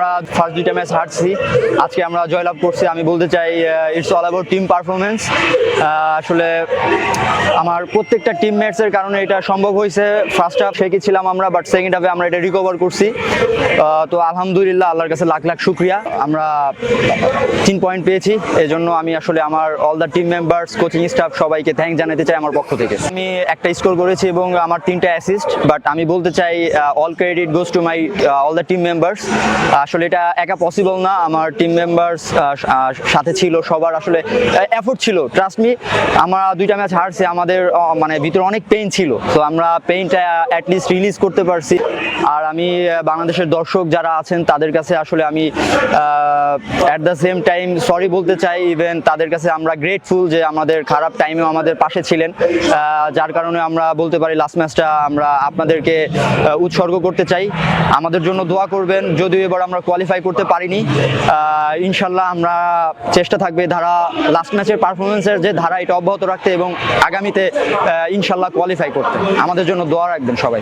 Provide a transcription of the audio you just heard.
আমরা ফার্স্ট দুইটা ম্যাচ হারছি। আজকে আমরা জয়লাভ করছি। আমি বলতে চাই it's all about team performance আসলে আমার প্রত্যেকটা টিমমেটসের কারণে এটা সম্ভব হয়েছে। ফার্স্ট হাফ শেখে ছিলাম আমরা বাট সেকেন্ড হাফে আমরা এটা রিকভার করছি। তো আলহামদুলিল্লাহ, আল্লাহর কাছে লাখ লাখ শুক্রিয়া। আমরা তিন পয়েন্ট পেয়েছি এই জন্য আমি আসলে আমার all the team members coaching staff সবাইকে থ্যাংক জানাতে চাই আমার পক্ষ থেকে। আমি একটা স্কোর করেছি এবং আমার তিনটা অ্যাসিস্ট বাট আমি বলতে চাই all credit goes to my all the team members আসলে এটা একা পসিবল না, আমার টিম মেম্বার্স সাথে ছিল, সবার আসলে এফোর্ট ছিল। ট্রাস্ট মি আমরা দুইটা ম্যাচ হারছে, আমাদের আহ, মানে ভিতরে অনেক পেইন ছিল। তো আমরা পেইনটা অ্যাটলিস্ট রিলিজ করতে পারছি। আর আমি বাংলাদেশের দর্শক যারা আছেন তাদের কাছে আসলে আমি at the same time sorry বলতে চাই। ইভেন তাদের কাছে আমরা গ্রেটফুল যে আমাদের খারাপ টাইমেও আমাদের পাশে ছিলেন। যার কারণে আমরা বলতে পারি লাস্ট ম্যাচটা আমরা আপনাদেরকে উৎসর্গ করতে চাই। আমাদের জন্য দোয়া করবেন। যদিও এবার আমরা কোয়ালিফাই করতে পারিনি। ইনশাল্লাহ আমরা চেষ্টা থাকবে ধারা লাস্ট ম্যাচের পারফরমেন্সের যে ধারা এটা অব্যাহত রাখতে এবং আহ, ইনশাল্লাহ কোয়ালিফাই করতে। আমাদের জন্য দোয়া রাখবেন সবাই।